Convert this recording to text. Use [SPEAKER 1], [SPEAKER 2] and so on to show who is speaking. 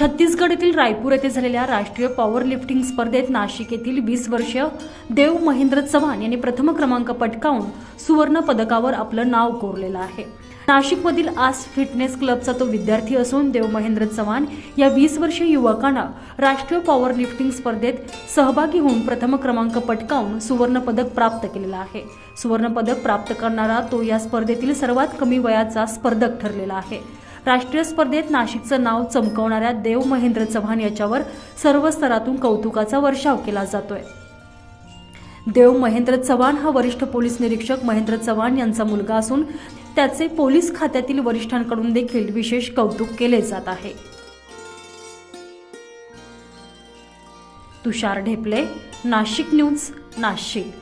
[SPEAKER 1] छत्तीसगड येथील रायपूर येथे झालेल्या राष्ट्रीय पॉवर लिफ्टिंग स्पर्धेत नाशिक येथील वीस वर्षीय देव महेंद्र चव्हाण यांनी प्रथम क्रमांक पटकावून सुवर्ण पदकावर आपलं नाव कोरलेलं आहे. नाशिकमधील आस फिटनेस क्लबचा तो विद्यार्थी असून देव महेंद्र चव्हाण या वीस वर्षीय युवकांना राष्ट्रीय पॉवर लिफ्टिंग स्पर्धेत सहभागी होऊन प्रथम क्रमांक पटकावून सुवर्ण पदक प्राप्त केलेला आहे. सुवर्ण पदक प्राप्त करणारा तो या स्पर्धेतील सर्वात कमी वयाचा स्पर्धक ठरलेला आहे. राष्ट्रीय स्पर्धेत नाशिकचं नाव चमकवणाऱ्या देव महेंद्र चव्हाण याच्यावर सर्व स्तरातून कौतुकाचा वर्षाव केला जातोय. देव महेंद्र चव्हाण हा वरिष्ठ पोलीस निरीक्षक महेंद्र चव्हाण यांचा मुलगा असून त्याचे पोलीस खात्यातील वरिष्ठांकडून देखील विशेष कौतुक केले जात आहे. तुषार ढेपले नाशिक न्यूज नाशिक.